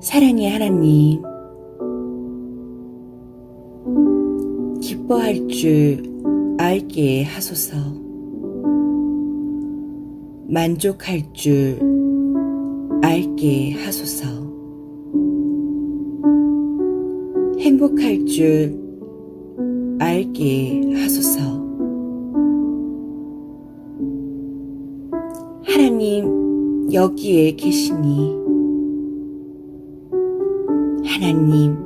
사랑의 하나님, 기뻐할 줄 알게 하소서, 만족할 줄 알게 하소서, 행복할 줄 알게 하소서. 여기에 계시니, 하나님,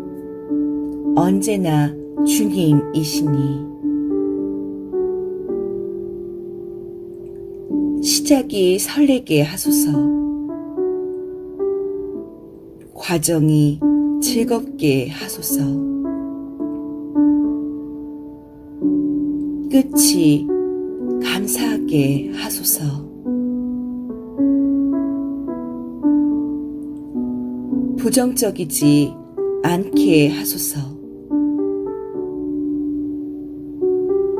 언제나 주님이시니, 시작이 설레게 하소서, 과정이 즐겁게 하소서, 끝이 감사하게 하소서, 부정적이지 않게 하소서.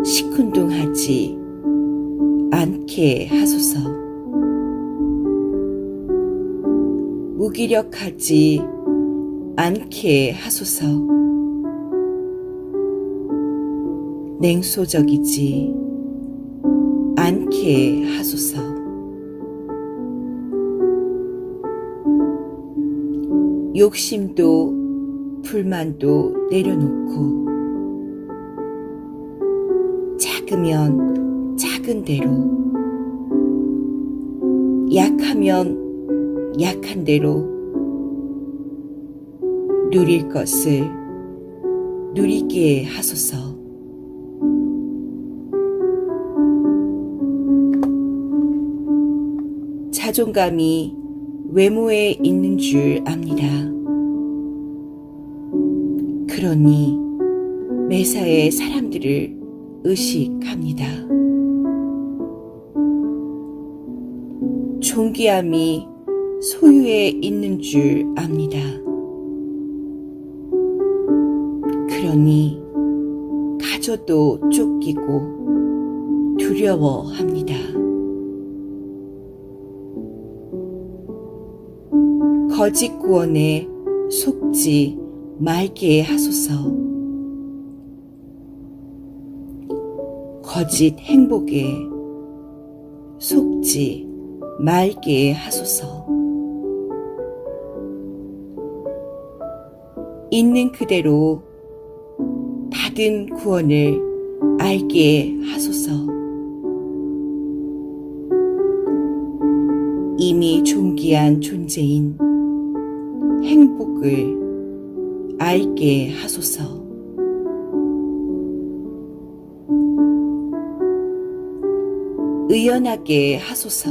시큰둥하지 않게 하소서. 무기력하지 않게 하소서. 냉소적이지 않게 하소서. 욕심도 불만도 내려놓고 작으면 작은 대로 약하면 약한 대로 누릴 것을 누리게 하소서. 자존감이 외모에 있는 줄 압니다. 그러니 매사에 사람들을 의식합니다. 존귀함이 소유에 있는 줄 압니다. 그러니 가져도 쫓기고 두려워합니다. 거짓 구원에 속지 말게 하소서. 거짓 행복에 속지 말게 하소서. 있는 그대로 받은 구원을 알게 하소서. 이미 존귀한 존재인 행복을 알게 하소서. 의연하게 하소서.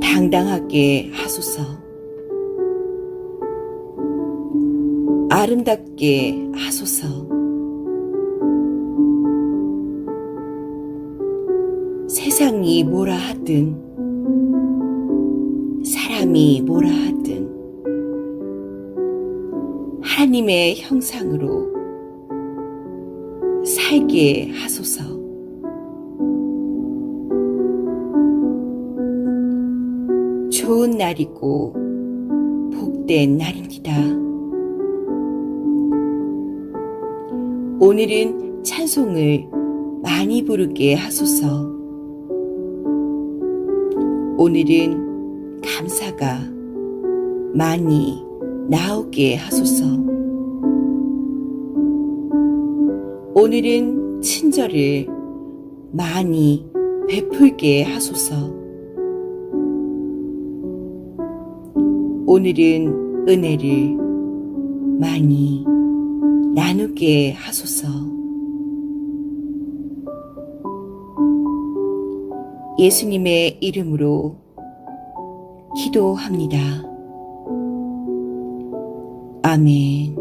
당당하게 하소서. 아름답게 하소서. 세상이 뭐라 하든, 사람이 뭐라 하든, 하나님의 형상으로 살게 하소서. 좋은 날이고 복된 날입니다. 오늘은 찬송을 많이 부르게 하소서. 오늘은 감사가 많이 나오게 하소서. 오늘은 친절을 많이 베풀게 하소서. 오늘은 은혜를 많이 나누게 하소서. 예수님의 이름으로 기도합니다. 아멘.